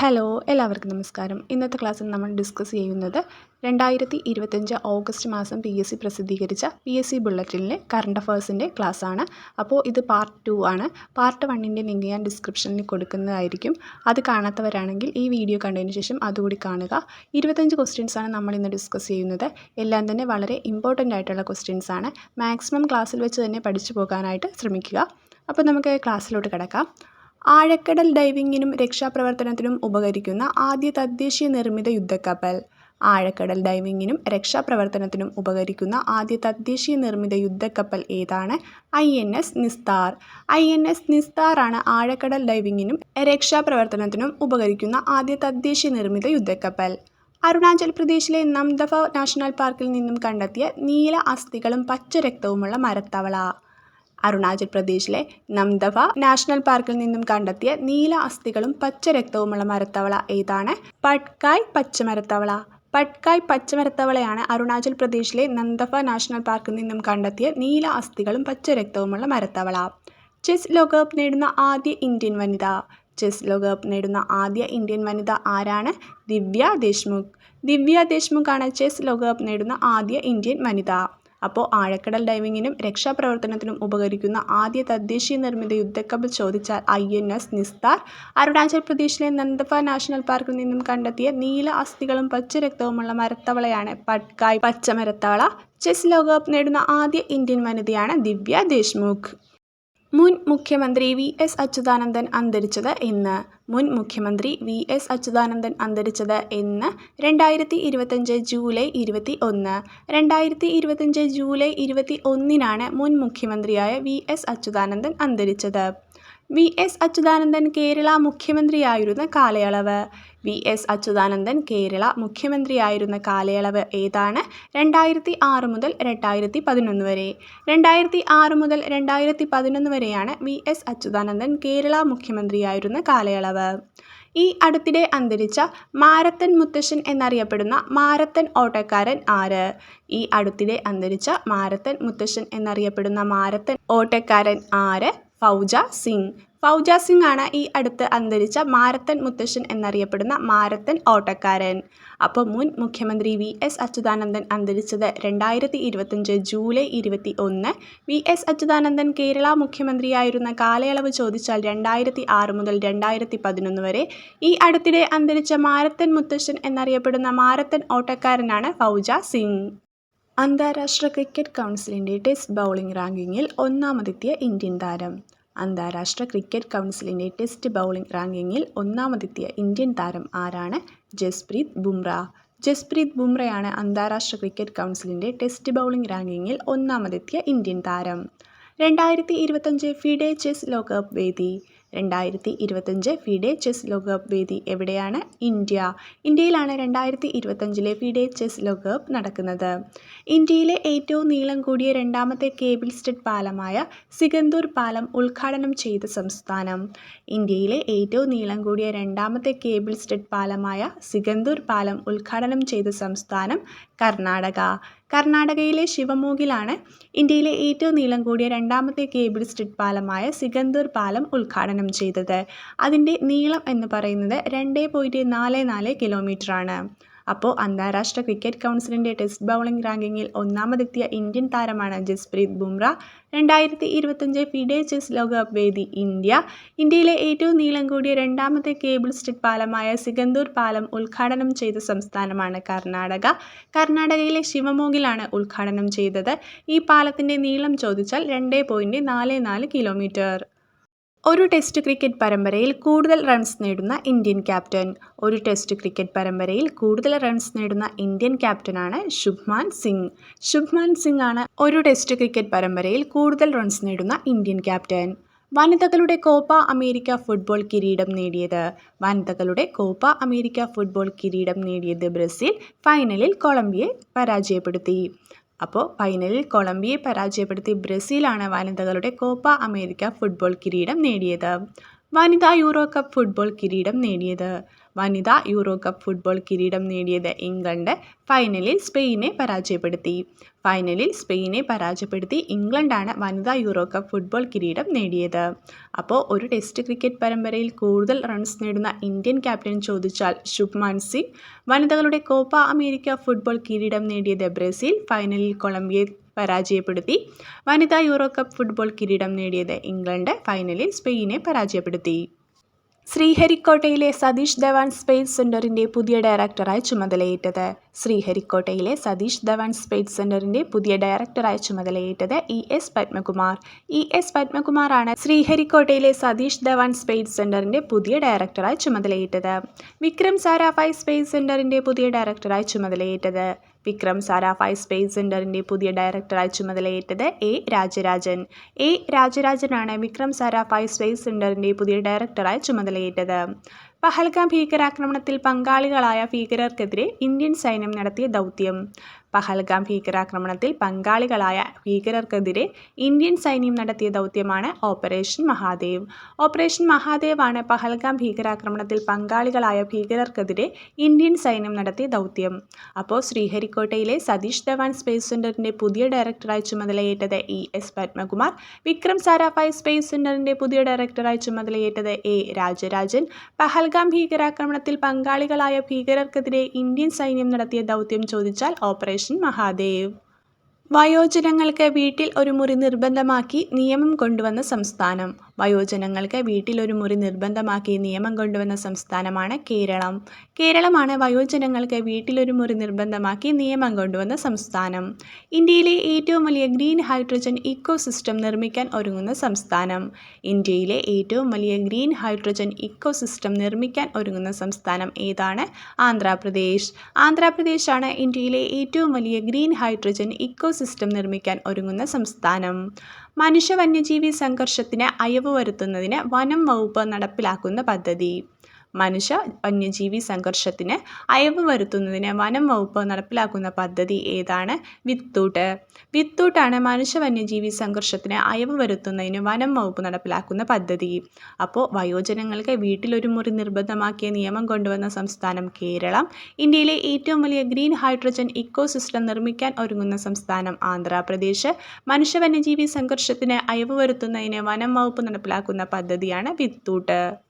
Hello എല്ലാവർക്കും നമസ്കാരം. ഇന്നത്തെ ക്ലാസ്സിൽ നമ്മൾ ഡിസ്കസ് ചെയ്യുന്നത് രണ്ടായിരത്തി ഇരുപത്തഞ്ച് ഓഗസ്റ്റ് മാസം പി എസ് സി പ്രസിദ്ധീകരിച്ച പി എസ് സി ബുള്ളറ്റിനിലെ കറണ്ട് അഫേഴ്സിന്റെ ക്ലാസ്സാണ്. അപ്പോൾ ഇത് പാർട്ട് ടു ആണ്. പാർട്ട് വണ്ണിന്റെ ലിങ്ക് ഞാൻ ഡിസ്ക്രിപ്ഷനിൽ കൊടുക്കുന്നതായിരിക്കും. അത് കാണാത്തവരാണെങ്കിൽ ഈ വീഡിയോ കണ്ടതിന് ശേഷം അതുകൂടി കാണുക. ഇരുപത്തഞ്ച് ക്വസ്റ്റ്യൻസ് ആണ് നമ്മൾ ഇന്ന് ഡിസ്കസ് ചെയ്യുന്നത്. എല്ലാം തന്നെ വളരെ ഇമ്പോർട്ടന്റ് ആയിട്ടുള്ള ക്വസ്റ്റ്യൻസ് ആണ്. മാക്സിമം ക്ലാസ്സിൽ വെച്ച് തന്നെ പഠിച്ചു പോകാനായിട്ട് ശ്രമിക്കുക. അപ്പോൾ നമുക്ക് ക്ലാസ്സിലോട്ട് കിടക്കാം. ആഴക്കടൽ ഡൈവിംഗിനും രക്ഷാപ്രവർത്തനത്തിനും ഉപകരിക്കുന്ന ആദ്യ തദ്ദേശീയ നിർമ്മിത യുദ്ധക്കപ്പൽ. ആഴക്കടൽ ഡൈവിംഗിനും രക്ഷാപ്രവർത്തനത്തിനും ഉപകരിക്കുന്ന ആദ്യ തദ്ദേശീയ നിർമ്മിത യുദ്ധക്കപ്പൽ ഏതാണ്? I N S Nistar. I N S Nistar ആണ് ആഴക്കടൽ ഡൈവിംഗിനും രക്ഷാപ്രവർത്തനത്തിനും ഉപകരിക്കുന്ന ആദ്യ തദ്ദേശീയ നിർമ്മിത യുദ്ധക്കപ്പൽ. അരുണാചൽ പ്രദേശിലെ നംദഫ നാഷണൽ പാർക്കിൽ നിന്നും കണ്ടെത്തിയ നീല അസ്ഥികളും പച്ച രക്തവുമുള്ള മരത്തവള. അരുണാചൽ പ്രദേശിലെ നംദവ നാഷണൽ പാർക്കിൽ നിന്നും കണ്ടെത്തിയ നീല അസ്ഥികളും പച്ച രക്തവുമുള്ള മരത്തവള ഏതാണ്? പട്കായ് പച്ചമരത്തവള. പട്കായ് പച്ചമരത്തവളയാണ് അരുണാചൽ പ്രദേശിലെ നന്ദഫ നാഷണൽ പാർക്കിൽ നിന്നും കണ്ടെത്തിയ നീല അസ്ഥികളും പച്ച രക്തവുമുള്ള മരത്തവള. ചെസ് ലോകകപ്പ് നേടുന്ന ആദ്യ ഇന്ത്യൻ വനിത. ചെസ് ലോകകപ്പ് നേടുന്ന ആദ്യ ഇന്ത്യൻ വനിത ആരാണ്? ദിവ്യ ദേശ്മുഖ്. ദിവ്യ ദേശ്മുഖാണ് ചെസ് ലോകകപ്പ് നേടുന്ന ആദ്യ ഇന്ത്യൻ വനിത. അപ്പോൾ ആഴക്കടൽ ഡൈവിങ്ങിനും രക്ഷാപ്രവർത്തനത്തിനും ഉപകരിക്കുന്ന ആദ്യ തദ്ദേശീയ നിർമ്മിത യുദ്ധക്കപ്പൽ ചോദിച്ചാൽ I N S Nistar. Arunachal പ്രദേശിലെ നന്ദഫ നാഷണൽ പാർക്കിൽ നിന്നും കണ്ടെത്തിയ നീല അസ്ഥികളും പച്ച രക്തവുമുള്ള മരത്തവളയാണ് പട്കായ് പച്ചമരത്തവള. ചെസ് ലോകകപ്പ് നേടുന്ന ആദ്യ ഇന്ത്യൻ വനിതയാണ് ദിവ്യ ദേശ്മുഖ്. മുൻ മുഖ്യമന്ത്രി വി എസ് അച്യുതാനന്ദൻ അന്തരിച്ചത് എന്ന് മുൻ മുഖ്യമന്ത്രി വി എസ് അച്യുതാനന്ദൻ അന്തരിച്ചത് എന്ന് രണ്ടായിരത്തി ഇരുപത്തഞ്ച് ജൂലൈ ഇരുപത്തി ഒന്ന് രണ്ടായിരത്തി ഇരുപത്തഞ്ച് ജൂലൈ ഇരുപത്തി ഒന്നിനാണ് മുൻ മുഖ്യമന്ത്രിയായ വി എസ് അച്യുതാനന്ദൻ അന്തരിച്ചത്. വി എസ് അച്യുതാനന്ദൻ കേരള മുഖ്യമന്ത്രിയായിരുന്ന കാലയളവ്. വി എസ് അച്യുതാനന്ദൻ കേരള മുഖ്യമന്ത്രിയായിരുന്ന കാലയളവ് ഏതാണ്? രണ്ടായിരത്തി ആറ് മുതൽ രണ്ടായിരത്തി പതിനൊന്ന് വരെ. രണ്ടായിരത്തി ആറ് മുതൽ രണ്ടായിരത്തി പതിനൊന്ന് വരെയാണ് വി എസ് അച്യുതാനന്ദൻ കേരള മുഖ്യമന്ത്രിയായിരുന്ന കാലയളവ്. ഈ അടുത്തിടെ അന്തരിച്ച മാരത്തൻ മുത്തശ്ശൻ എന്നറിയപ്പെടുന്ന മാരത്തൻ ഓട്ടക്കാരൻ ആര്? ഈ അടുത്തിടെ അന്തരിച്ച മാരത്തൻ മുത്തശ്ശൻ എന്നറിയപ്പെടുന്ന മാരത്തൻ ഓട്ടക്കാരൻ ആര്? ഫൗജ സിംഗ്. ഫൗജ സിംഗ് ആണ് ഈ അടുത്ത് അന്തരിച്ച മാരത്തൻ മുത്തശ്ശൻ എന്നറിയപ്പെടുന്ന മാരത്തൻ ഓട്ടക്കാരൻ. അപ്പോൾ മുൻ മുഖ്യമന്ത്രി വി എസ് അച്യുതാനന്ദൻ അന്തരിച്ചത് രണ്ടായിരത്തി ഇരുപത്തഞ്ച് ജൂലൈ ഇരുപത്തി ഒന്ന് വി എസ് അച്യുതാനന്ദൻ കേരള മുഖ്യമന്ത്രിയായിരുന്ന കാലയളവ് ചോദിച്ചാൽ രണ്ടായിരത്തി ആറ് മുതൽ രണ്ടായിരത്തി പതിനൊന്ന് വരെ ഈ അടുത്തിടെ അന്തരിച്ച മാരത്തൻ മുത്തശ്ശൻ എന്നറിയപ്പെടുന്ന മാരത്തൻ ഓട്ടക്കാരനാണ് ഫൗജ സിംഗ്. അന്താരാഷ്ട്ര ക്രിക്കറ്റ് കൗൺസിലിന്റെ ടെസ്റ്റ് ബൗളിംഗ് റാങ്കിങ്ങിൽ ഒന്നാമതെത്തിയ ഇന്ത്യൻ താരം. അന്താരാഷ്ട്ര ക്രിക്കറ്റ് കൗൺസിലിന്റെ ടെസ്റ്റ് ബൗളിംഗ് റാങ്കിങ്ങിൽ ഒന്നാമതെത്തിയ ഇന്ത്യൻ താരം ആരാണ്? ജസ്പ്രീത് ബുംറ. ജസ്പ്രീത് ബുംറയാണ് അന്താരാഷ്ട്ര ക്രിക്കറ്റ് കൗൺസിലിന്റെ ടെസ്റ്റ് ബൗളിംഗ് റാങ്കിങ്ങിൽ ഒന്നാമതെത്തിയ ഇന്ത്യൻ താരം. രണ്ടായിരത്തി ഇരുപത്തഞ്ച് ഫിഡെ ചെസ് ലോകകപ്പ് വേദി. രണ്ടായിരത്തി ഇരുപത്തഞ്ച് ഫിഡെ ചെസ് ലോകകപ്പ് വേദി എവിടെയാണ്? ഇന്ത്യ. ഇന്ത്യയിലാണ് രണ്ടായിരത്തി ഇരുപത്തഞ്ചിലെ ഫിഡെ ചെസ് ലോകകപ്പ് നടക്കുന്നത്. ഇന്ത്യയിലെ ഏറ്റവും നീളം കൂടിയ രണ്ടാമത്തെ കേബിൾ സ്റ്റഡ് പാലമായ സിഗന്ദൂർ പാലം ഉദ്ഘാടനം ചെയ്ത സംസ്ഥാനം. ഇന്ത്യയിലെ ഏറ്റവും നീളം കൂടിയ രണ്ടാമത്തെ കേബിൾ സ്റ്റഡ് പാലമായ സിഗന്ദൂർ പാലം ഉദ്ഘാടനം ചെയ്ത സംസ്ഥാനം കർണാടക. കർണാടകയിലെ ശിവമോഗിലാണ് ഇന്ത്യയിലെ ഏറ്റവും നീളം കൂടിയ രണ്ടാമത്തെ കേബിൾ സ്ട്രിറ്റ് പാലമായ സിഗന്ദൂർ പാലം ഉദ്ഘാടനം ചെയ്തത്. അതിന്റെ നീളം എന്ന് പറയുന്നത് രണ്ട് പോയിന്റ് നാല് നാല് കിലോമീറ്ററാണ് അപ്പോൾ അന്താരാഷ്ട്ര ക്രിക്കറ്റ് കൗൺസിലിന്റെ ടെസ്റ്റ് ബൗളിംഗ് റാങ്കിങ്ങിൽ ഒന്നാമതെത്തിയ ഇന്ത്യൻ താരമാണ് ജസ്പ്രീത് ബുംറ. രണ്ടായിരത്തി ഇരുപത്തഞ്ച് ഫിഡെ ചെസ് ലോകകപ്പ് വേദി ഇന്ത്യ. ഇന്ത്യയിലെ ഏറ്റവും നീളം കൂടിയ രണ്ടാമത്തെ കേബിൾ സ്റ്റിഡ് പാലമായ സിഗന്തൂർ പാലം ഉദ്ഘാടനം ചെയ്ത സംസ്ഥാനമാണ് കർണാടക. കർണാടകയിലെ ശിവമോഗിലാണ് ഉദ്ഘാടനം ചെയ്തത്. ഈ പാലത്തിന്റെ നീളം ചോദിച്ചാൽ രണ്ട് പോയിന്റ് നാല് നാല് കിലോമീറ്റർ ഒരു ടെസ്റ്റ് ക്രിക്കറ്റ് പരമ്പരയിൽ കൂടുതൽ റൺസ് നേടുന്ന ഇന്ത്യൻ ക്യാപ്റ്റൻ ഒരു ടെസ്റ്റ് ക്രിക്കറ്റ് പരമ്പരയിൽ കൂടുതൽ റൺസ് നേടുന്ന ഇന്ത്യൻ ക്യാപ്റ്റനാണ് ശുഭ്മാൻ സിംഗ്. ശുഭ്മാൻ സിംഗ് ആണ് ഒരു ടെസ്റ്റ് ക്രിക്കറ്റ് പരമ്പരയിൽ കൂടുതൽ റൺസ് നേടുന്ന ഇന്ത്യൻ ക്യാപ്റ്റൻ വനിതകളുടെ കോപ്പ അമേരിക്ക ഫുട്ബോൾ കിരീടം നേടിയത്. വനിതകളുടെ കോപ്പ അമേരിക്ക ഫുട്ബോൾ കിരീടം നേടിയത് ബ്രസീൽ ഫൈനലിൽ കൊളംബിയയെ പരാജയപ്പെടുത്തി. അപ്പോൾ ഫൈനലിൽ കൊളംബിയയെ പരാജയപ്പെടുത്തി ബ്രസീലാണ് വനിതകളുടെ കോപ്പ അമേരിക്ക ഫുട്ബോൾ കിരീടം നേടിയത്. വനിതാ യൂറോ കപ്പ് ഫുട്ബോൾ കിരീടം നേടിയത്. വനിതാ യൂറോ കപ്പ് ഫുട്ബോൾ കിരീടം നേടിയത് ഇംഗ്ലണ്ട്. ഫൈനലിൽ സ്പെയിനെ പരാജയപ്പെടുത്തി. ഫൈനലിൽ സ്പെയിനെ പരാജയപ്പെടുത്തി ഇംഗ്ലണ്ടാണ് വനിതാ യൂറോ കപ്പ് ഫുട്ബോൾ കിരീടം നേടിയത്. അപ്പോൾ ഒരു ടെസ്റ്റ് ക്രിക്കറ്റ് പരമ്പരയിൽ കൂടുതൽ റൺസ് നേടുന്ന ഇന്ത്യൻ ക്യാപ്റ്റൻ ചോദിച്ചാൽ ശുഭ്മാൻ സിംഗ് വനിതകളുടെ കോപ്പ അമേരിക്ക ഫുട്ബോൾ കിരീടം നേടിയത് ബ്രസീൽ. ഫൈനലിൽ കൊളംബിയയെ പരാജയപ്പെടുത്തി വനിതാ യൂറോ കപ്പ് ഫുട്ബോൾ കിരീടം നേടിയത് ഇംഗ്ലണ്ട്. ഫൈനലിൽ സ്പെയിനെ പരാജയപ്പെടുത്തി. ശ്രീഹരിക്കോട്ടയിലെ സതീഷ് ധവാൻ സ്പേസ് സെന്ററിന്റെ പുതിയ ഡയറക്ടറായി ചുമതലയേറ്റത്. ശ്രീഹരിക്കോട്ടയിലെ സതീഷ് ധവാൻ സ്പേസ് സെന്ററിന്റെ പുതിയ ഡയറക്ടറായി ചുമതലയേറ്റത് E S Padmakumar. E S പത്മകുമാറാണ് ശ്രീഹരിക്കോട്ടയിലെ സതീഷ് ധവാൻ സ്പേസ് സെന്ററിന്റെ പുതിയ ഡയറക്ടറായി ചുമതലയേറ്റത്. വിക്രം സാരാഫായ് സ്പേസ് സെന്ററിന്റെ പുതിയ ഡയറക്ടറായി ചുമതലയേറ്റത്. വിക്രം സാരാഫായ് സ്പേസ് സെന്ററിന്റെ പുതിയ ഡയറക്ടറായി ചുമതലയേറ്റത് എ രാജരാജൻ. എ രാജരാജനാണ് വിക്രം സാരാഫായ് സ്പേസ് സെന്ററിന്റെ പുതിയ ഡയറക്ടറായി ചുമതലയേറ്റത്. പഹൽഗാം ഭീകരാക്രമണത്തിൽ പങ്കാളികളായ ഭീകരർക്കെതിരെ ഇന്ത്യൻ സൈന്യം നടത്തിയ ദൗത്യം. പഹൽഗാം ഭീകരാക്രമണത്തിൽ പങ്കാളികളായ ഭീകരർക്കെതിരെ ഇന്ത്യൻ സൈന്യം നടത്തിയ ദൗത്യമാണ് ഓപ്പറേഷൻ മഹാദേവ്. ഓപ്പറേഷൻ മഹാദേവ് ആണ് പഹൽഗാം ഭീകരാക്രമണത്തിൽ പങ്കാളികളായ ഭീകരർക്കെതിരെ ഇന്ത്യൻ സൈന്യം നടത്തിയ ദൗത്യം. അപ്പോൾ ശ്രീഹരിക്കോട്ടയിലെ സതീഷ് ധവാൻ സ്പേസ് സെന്ററിന്റെ പുതിയ ഡയറക്ടറായി ചുമതലയേറ്റത് E S Padmakumar Vikram Sarabhai space സെന്ററിന്റെ പുതിയ ഡയറക്ടറായി ചുമതലയേറ്റത് എ രാജരാജൻ. പഹൽഗാം ഭീകരാക്രമണത്തിൽ പങ്കാളികളായ ഭീകരർക്കെതിരെ ഇന്ത്യൻ സൈന്യം നടത്തിയ ദൗത്യം ചോദിച്ചാൽ ഓപ്പറേഷൻ മഹാദേവ്. വയോജനങ്ങൾക്ക് വീട്ടിൽ ഒരു മുറി നിർബന്ധമാക്കി നിയമം കൊണ്ടുവന്ന സംസ്ഥാനം. വയോജനങ്ങൾക്ക് വീട്ടിലൊരു മുറി നിർബന്ധമാക്കി നിയമം കൊണ്ടുവന്ന സംസ്ഥാനമാണ് കേരളം. കേരളമാണ് വയോജനങ്ങൾക്ക് വീട്ടിലൊരു മുറി നിർബന്ധമാക്കി നിയമം കൊണ്ടുവന്ന സംസ്ഥാനം. ഇന്ത്യയിലെ ഏറ്റവും വലിയ ഗ്രീൻ ഹൈഡ്രജൻ ഇക്കോ നിർമ്മിക്കാൻ ഒരുങ്ങുന്ന സംസ്ഥാനം. ഇന്ത്യയിലെ ഏറ്റവും വലിയ ഗ്രീൻ ഹൈഡ്രജൻ ഇക്കോ നിർമ്മിക്കാൻ ഒരുങ്ങുന്ന സംസ്ഥാനം ഏതാണ്? ആന്ധ്രാപ്രദേശ്. ആന്ധ്രാപ്രദേശാണ് ഇന്ത്യയിലെ ഏറ്റവും വലിയ ഗ്രീൻ ഹൈഡ്രജൻ ഇക്കോ നിർമ്മിക്കാൻ ഒരുങ്ങുന്ന സംസ്ഥാനം. മനുഷ്യ വന്യജീവി സംഘർഷത്തിന് അയവ് വരുത്തുന്നതിന് വനം വകുപ്പ് നടപ്പിലാക്കുന്ന പദ്ധതി. മനുഷ്യ വന്യജീവി സംഘർഷത്തിന് അയവ് വരുത്തുന്നതിന് വനം വകുപ്പ് നടപ്പിലാക്കുന്ന പദ്ധതി ഏതാണ്? വിത്തൂട്ട്. വിത്തൂട്ടാണ് മനുഷ്യ വന്യജീവി സംഘർഷത്തിന് അയവ് വരുത്തുന്നതിന് വനം വകുപ്പ് നടപ്പിലാക്കുന്ന പദ്ധതി. അപ്പോൾ വയോജനങ്ങൾക്ക് വീട്ടിലൊരു മുറി നിർബന്ധമാക്കിയ നിയമം കൊണ്ടുവന്ന സംസ്ഥാനം കേരളം. ഇന്ത്യയിലെ ഏറ്റവും വലിയ ഗ്രീൻ ഹൈഡ്രജൻ ഇക്കോ സിസ്റ്റം നിർമ്മിക്കാൻ ഒരുങ്ങുന്ന സംസ്ഥാനം ആന്ധ്രാപ്രദേശ്. മനുഷ്യ വന്യജീവി സംഘർഷത്തിന് അയവ് വരുത്തുന്നതിന് വനം വകുപ്പ് നടപ്പിലാക്കുന്ന പദ്ധതിയാണ് വിത്തൂട്ട്.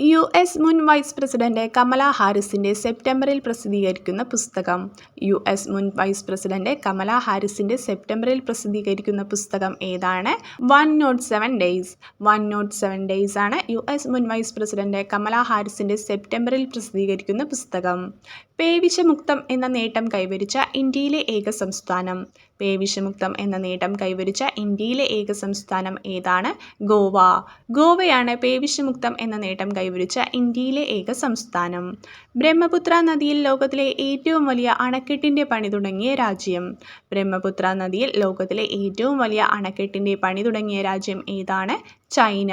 യു എസ് മുൻ വൈസ് പ്രസിഡന്റ് കമല ഹാരിസിന്റെ സെപ്റ്റംബറിൽ പ്രസിദ്ധീകരിക്കുന്ന പുസ്തകം. യു എസ് മുൻ വൈസ് പ്രസിഡന്റ് കമല ഹാരിസിന്റെ സെപ്റ്റംബറിൽ പ്രസിദ്ധീകരിക്കുന്ന പുസ്തകം ഏതാണ്? One nought seven days. One nought seven days ആണ് യു എസ് മുൻ വൈസ് പ്രസിഡന്റ് കമല ഹാരിസിന്റെ സെപ്റ്റംബറിൽ പ്രസിദ്ധീകരിക്കുന്ന പുസ്തകം. പേവിഷമുക്തം എന്ന നേട്ടം കൈവരിച്ച ഇന്ത്യയിലെ ഏക സംസ്ഥാനം. പേവിഷമുക്തം എന്ന നേട്ടം കൈവരിച്ച ഇന്ത്യയിലെ ഏക സംസ്ഥാനം ഏതാണ്? ഗോവ. ഗോവയാണ് പേവിഷമുക്തം എന്ന നേട്ടം കൈവരിച്ച ഇന്ത്യയിലെ ഏക സംസ്ഥാനം. ബ്രഹ്മപുത്ര നദിയിൽ ലോകത്തിലെ ഏറ്റവും വലിയ അണക്കെട്ടിന്റെ പണി തുടങ്ങിയ രാജ്യം. ബ്രഹ്മപുത്ര നദിയിൽ ലോകത്തിലെ ഏറ്റവും വലിയ അണക്കെട്ടിന്റെ പണി തുടങ്ങിയ രാജ്യം ഏതാണ്? ചൈന.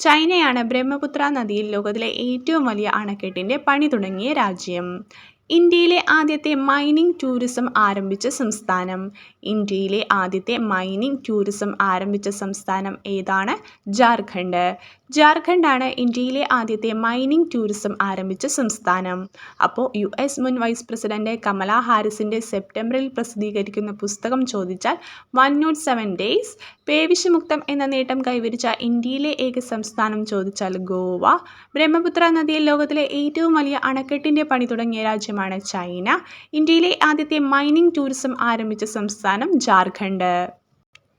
ചൈനയാണ് ബ്രഹ്മപുത്ര നദിയിൽ ലോകത്തിലെ ഏറ്റവും വലിയ അണക്കെട്ടിന്റെ പണി തുടങ്ങിയ രാജ്യം. ഇന്ത്യയിലെ ആദ്യത്തെ മൈനിങ് ടൂറിസം ആരംഭിച്ച സംസ്ഥാനം. ഇന്ത്യയിലെ ആദ്യത്തെ മൈനിങ് ടൂറിസം ആരംഭിച്ച സംസ്ഥാനം ഏതാണ്? ജാർഖണ്ഡ്. ജാർഖണ്ഡാണ് ഇന്ത്യയിലെ ആദ്യത്തെ മൈനിങ് ടൂറിസം ആരംഭിച്ച സംസ്ഥാനം. അപ്പോൾ യു എസ് മുൻ വൈസ് പ്രസിഡന്റ് കമല ഹാരിസിന്റെ സെപ്റ്റംബറിൽ പ്രസിദ്ധീകരിക്കുന്ന പുസ്തകം ചോദിച്ചാൽ വൺ നോട്ട് സെവൻ ഡേയ്സ് പേവിഷമുക്തം എന്ന നേട്ടം കൈവരിച്ച ഇന്ത്യയിലെ ഏക സംസ്ഥാനം ചോദിച്ചാൽ ഗോവ. ബ്രഹ്മപുത്ര നദിയിൽ ലോകത്തിലെ ഏറ്റവും വലിയ അണക്കെട്ടിന്റെ പണി തുടങ്ങിയ രാജ്യമാണ് ചൈന. ഇന്ത്യയിലെ ആദ്യത്തെ മൈനിങ് ടൂറിസം ആരംഭിച്ച സംസ്ഥാനം ജാർഖണ്ഡ്.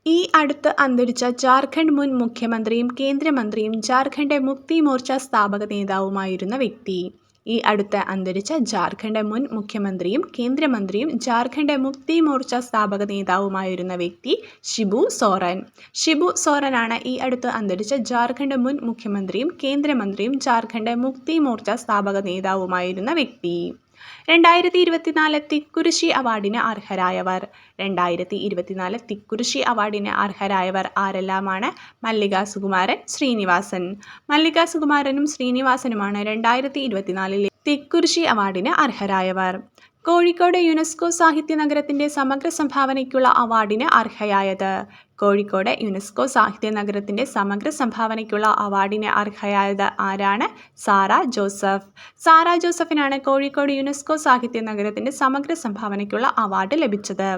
ഈ അടുത്ത് അന്തരിച്ച ജാർഖണ്ഡ് മുൻ മുഖ്യമന്ത്രിയും കേന്ദ്രമന്ത്രിയും ജാർഖണ്ഡ് മുക്തി മോർച്ച സ്ഥാപക നേതാവുമായിരുന്ന വ്യക്തി. ഈ അടുത്ത് അന്തരിച്ച ജാർഖണ്ഡ് മുൻ മുഖ്യമന്ത്രിയും കേന്ദ്രമന്ത്രിയും ജാർഖണ്ഡ് മുക്തി മോർച്ച സ്ഥാപക നേതാവുമായിരുന്ന വ്യക്തി ഷിബു സോറൻ. ഷിബു സോറനാണ് ഈ അടുത്ത് അന്തരിച്ച ജാർഖണ്ഡ് മുൻ മുഖ്യമന്ത്രിയും കേന്ദ്രമന്ത്രിയും ജാർഖണ്ഡ് മുക്തി മോർച്ച സ്ഥാപക നേതാവുമായിരുന്ന വ്യക്തി. രണ്ടായിരത്തി ഇരുപത്തിനാല് തിക്കുരിശി അവാർഡിന് അർഹരായവർ. രണ്ടായിരത്തി ഇരുപത്തിനാല് തിക്കുരിശി അവാർഡിന് അർഹരായവർ ആരെല്ലാമാണ്? മല്ലിക സുകുമാരൻ ശ്രീനിവാസൻ. മല്ലിക സുകുമാരനും ശ്രീനിവാസനുമാണ് രണ്ടായിരത്തി ഇരുപത്തിനാലിലെ തിക്കുരിശി അവാർഡിന് അർഹരായവർ. കോഴിക്കോട് യുനെസ്കോ സാഹിത്യ നഗരത്തിന്റെ സമഗ്ര സംഭാവനയ്ക്കുള്ള അവാർഡിന് അർഹയായത്. കോഴിക്കോട് യുനെസ്കോ സാഹിത്യ നഗരത്തിന്റെ സമഗ്ര സംഭാവനയ്ക്കുള്ള അവാർഡിന് അർഹയായത് ആരാണ്? സാറ ജോസഫ്. സാറ ജോസഫിനാണ് കോഴിക്കോട് യുനെസ്കോ സാഹിത്യ നഗരത്തിന്റെ സമഗ്ര സംഭാവനയ്ക്കുള്ള അവാർഡ് ലഭിച്ചത്.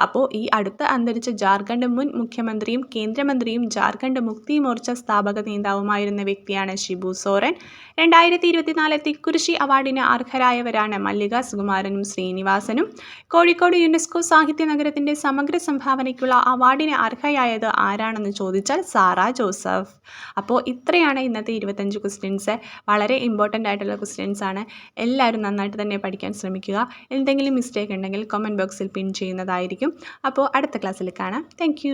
അപ്പോൾ ഈ അടുത്ത് അന്തരിച്ച ജാർഖണ്ഡ് മുൻ മുഖ്യമന്ത്രിയും കേന്ദ്രമന്ത്രിയും ജാർഖണ്ഡ് മുക്തി മോർച്ച സ്ഥാപക നേതാവുമായിരുന്ന വ്യക്തിയാണ് ഷിബു സോറൻ. രണ്ടായിരത്തി ഇരുപത്തിനാല് തിക്കുരിശി അവാർഡിന് അർഹരായവരാണ് മല്ലിക സുകുമാരനും ശ്രീനിവാസനും. കോഴിക്കോട് യുനെസ്കോ സാഹിത്യ നഗരത്തിന്റെ സമഗ്ര സംഭാവനയ്ക്കുള്ള അവാർഡിന് അർഹയായത് ആരാണെന്ന് ചോദിച്ചാൽ സാറ ജോസഫ്. അപ്പോൾ ഇത്രയാണ് ഇന്നത്തെ ഇരുപത്തഞ്ച് ക്വസ്റ്റ്യൻസ്. വളരെ ഇമ്പോർട്ടന്റ് ആയിട്ടുള്ള ക്വസ്റ്റ്യൻസ് ആണ്. എല്ലാവരും നന്നായിട്ട് തന്നെ പഠിക്കാൻ ശ്രമിക്കുക. എന്തെങ്കിലും മിസ്റ്റേക്ക് ഉണ്ടെങ്കിൽ കമന്റ് ബോക്സിൽ പിൻ ചെയ്യുന്നതായിരിക്കും. അപ്പോൾ അടുത്ത ക്ലാസ്സിൽ കാണാം. താങ്ക്